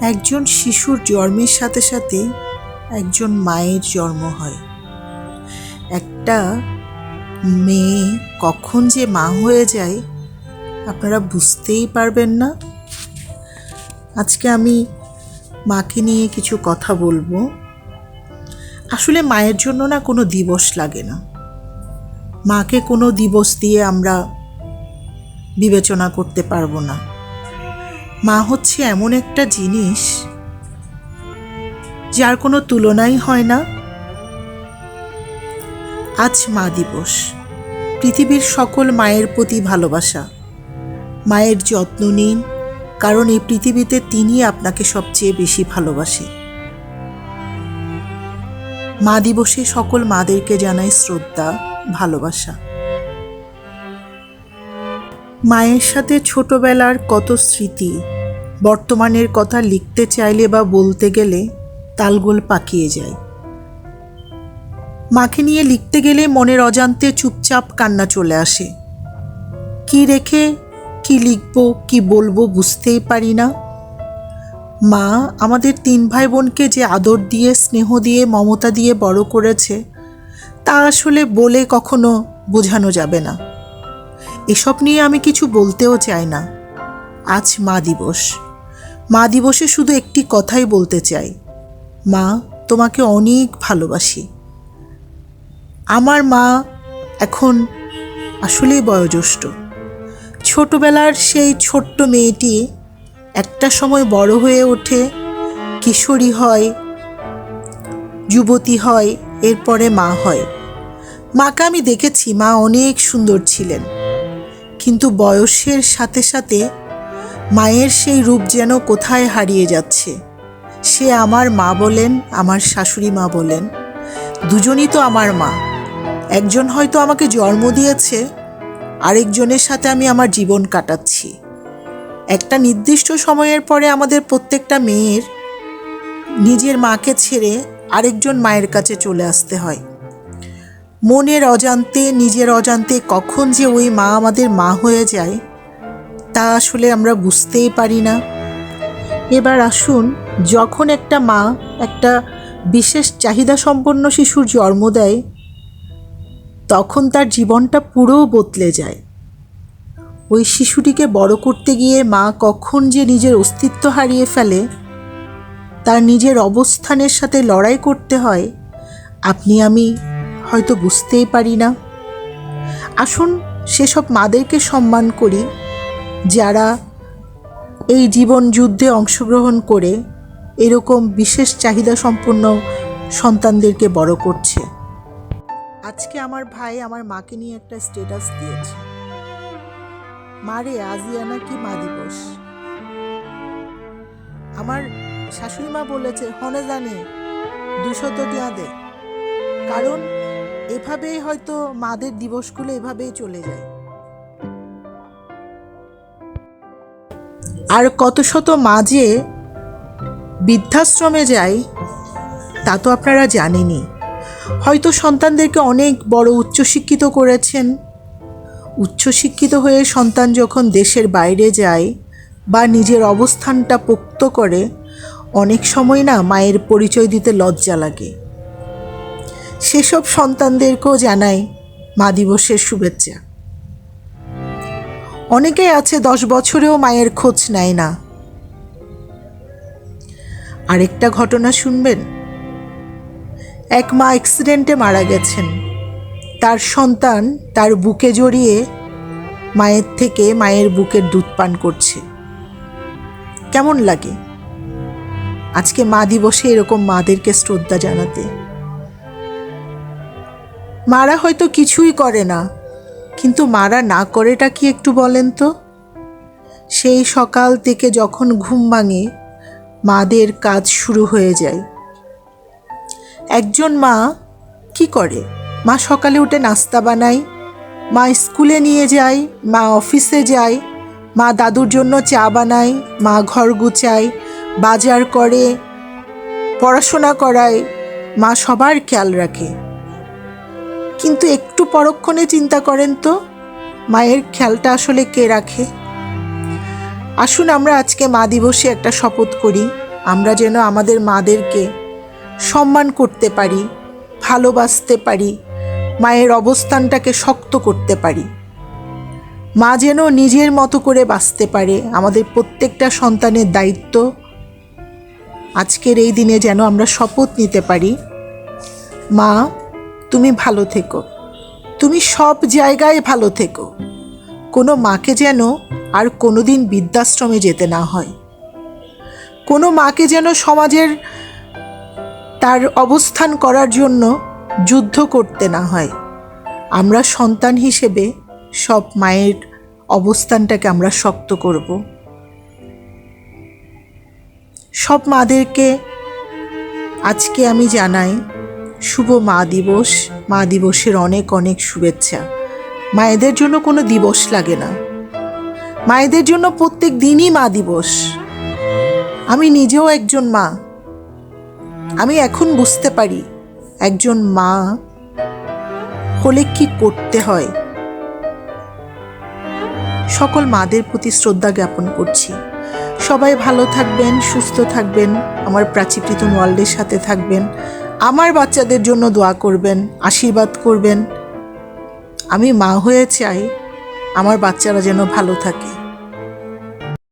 একজন শিশুর জন্মের সাথে সাথে একজন মায়ের জন্ম হয়। একটা মেয়ে কখন যে মা হয়ে যায়, আপনারা বুঝতেই পারবেন না। আজকে আমি মাকে নিয়ে কিছু কথা বলব। আসলে মায়ের জন্য না কোনো দিবস লাগে না। মাকে কোনো দিবস দিয়ে আমরা বিবেচনা করতে পারব না। মা হচ্ছে এমন একটা জিনিস যার কোনো তুলনাই হয় না। আজ মা দিবস। পৃথিবীর সকল মায়ের প্রতি ভালোবাসা। মায়ের যত্ন নিন, কারণ এই পৃথিবীতে তিনি আপনাকে সবচেয়ে বেশি ভালোবাসে। মা দিবসে সকল মাদেরকে জানাই শ্রদ্ধা, ভালোবাসা। মায়ের সাথে ছোটবেলার কত স্মৃতি বর্তমানের কথা লিখতে চাইলে বা বলতে গেলে তালগোল পাকিয়ে যায়। মাকে নিয়ে লিখতে গেলে মনের অজান্তে চুপচাপ কান্না চলে আসে। কি রেখে, কি লিখব, কি বলব বুঝতেই পারি না। মা আমাদের তিন ভাই বোনকে যে আদর দিয়ে, স্নেহ দিয়ে, মমতা দিয়ে বড় করেছে, তা আসলে বলে কখনো বোঝানো যাবে না। এসব নিয়ে আমি কিছু বলতেও চাই না। আজ মা দিবস। মা দিবসে শুধু একটি কথাই বলতে চাই। মা, তোমাকে অনেক ভালোবাসি। আমার মা এখন আসলেই বয়োজ্যেষ্ঠ। ছোটবেলার সেই ছোট্ট মেয়েটি একটা সময় বড় হয়ে ওঠে, কিশোরী হয়, যুবতী হয়, এরপরে মা হয়। মাকে আমি দেখেছি, মা অনেক সুন্দর ছিলেন। কিন্তু বয়সের সাথে সাথে মায়ের সেই রূপ যেন কোথায় হারিয়ে যাচ্ছে? সে আমার মা বলেন, আমার শাশুড়ি মা বলেন। দুজনই তো আমার মা। একজন হয়তো আমাকে জন্ম দিয়েছে, আরেকজনের সাথে আমি আমার জীবন কাটাচ্ছি। একটা নির্দিষ্ট সময়ের পরে আমাদের প্রত্যেকটা মেয়ের নিজের মাকে ছেড়ে আরেকজন মায়ের কাছে চলে আসতে হয়। মনের অজান্তে, নিজের অজান্তে কখন যে ওই মা আমাদের মা হয়ে যায় তা আসলে আমরা বুঝতেই পারি না। এবার আসুন, যখন একটা মা একটা বিশেষ চাহিদা সম্পন্ন শিশুর জন্ম দেয়, তখন তার জীবনটা পুরো বদলে যায়। ওই শিশুটিকে বড় করতে গিয়ে মা কখন যে নিজের অস্তিত্ব হারিয়ে ফেলে, তার নিজের অবস্থানের সাথে লড়াই করতে হয়, আপনি আমি হয়তো বুঝতেই পারি না। আসুন, সেসব মাদেরকে সম্মান করি। যারা এই জীবন যুদ্ধে অংশগ্রহণ করে এরকম বিশেষ চাহিদা সম্পন্ন সন্তানদেরকে বড় করছে। আজকে আমার ভাই আমার মাকে নিয়ে একটা স্টেটাস দিয়েছে। মারে আজই নাকি মা দিবস? আমার শাশুড়ি মা বলেছে, হনে জানে, দুশত দে কারণ এভাবেই হয়তো মাদের দিবসগুলো এভাবেই চলে যায়। আর কত শত মাঝে বৃদ্ধাশ্রমে যায় তা তো আপনারা জানেনই। হয়তো সন্তানদেরকে অনেক বড় উচ্চশিক্ষিত করেছেন। উচ্চশিক্ষিত হয়ে সন্তান যখন দেশের বাইরে যায় বা নিজের অবস্থানটা পোক্ত করে, অনেক সময় না মায়ের পরিচয় দিতে লজ্জা লাগে। সেসব সন্তানদেরকেও জানাই মা দিবসের শুভেচ্ছা। অনেকেই আছে দশ বছরেও মায়ের খোঁজ নেয় না। আরেকটা ঘটনা শুনবেন? এক মা অ্যাক্সিডেন্টে মারা গেছেন। তার সন্তান তার বুকে জড়িয়ে মায়ের থেকে মায়ের বুকের দুধ পান করছে। কেমন লাগে? আজকে মা দিবসে এরকম মাদেরকে শ্রদ্ধা জানাতে। মারা হয়তো কিছুই করে না। কিন্তু মারা না করেটা কি একটু বলেন তো? সেই সকাল থেকে যখন ঘুম ভাঙে, মাদের কাজ শুরু হয়ে যায়। একজন মা কি করে? মা সকালে উঠে নাস্তা বানায়, মা স্কুলে নিয়ে যায়, মা অফিসে যায়, মা দাদুর জন্য চা বানায়, মা ঘর গুছায়, বাজার করে, পড়াশোনা করায়, মা সবার খেয়াল রাখে। কিন্তু একটু পরক্ষণে চিন্তা করেন তো, মায়ের খেয়ালটা আসলে কে রাখে? আসুন আমরা আজকে মা দিবসে একটা শপথ করি, আমরা যেন আমাদের মাদেরকে সম্মান করতে পারি, ভালোবাসতে পারি, মায়ের অবস্থানটাকে শক্ত করতে পারি। মা যেন নিজের মতো করে বাঁচতে পারে, আমাদের প্রত্যেকটা সন্তানের দায়িত্ব। আজকের এই দিনে যেন আমরা শপথ নিতে পারি, মা তুমি ভালো থেকো। তুমি সব জায়গায় ভালো থেকো। কোনো মাকে যেন আর কোনোদিন বৃদ্ধাশ্রমে যেতে না হয়। কোনো মাকে যেন সমাজের তার অবস্থান করার জন্য যুদ্ধ করতে না হয়। আমরা সন্তান হিসেবে সব মায়ের অবস্থানটাকে আমরা শক্ত করব। সব মাদেরকে আজকে আমি জানাই শুভ মা দিবস, মা দিবসের অনেক অনেক শুভেচ্ছা। মায়েদের জন্য কোনো দিবস লাগে না। মায়েদের জন্য প্রত্যেক দিনই মা দিবস। আমি নিজেও একজন মা। আমি এখন বুঝতে পারি, একজন মা হলে কি করতে হয়। সকল মাদের প্রতি শ্রদ্ধা জ্ঞাপন করছি। সবাই ভালো থাকবেন, সুস্থ থাকবেন, আমার প্রাচীকৃত ওয়ার্ল্ডের সাথে থাকবেন। আমার বাচ্চাদের জন্য দোয়া করবেন, আশীর্বাদ করবেন। আমি মা হয়ে চাই আমার বাচ্চারা যেন ভালো থাকে।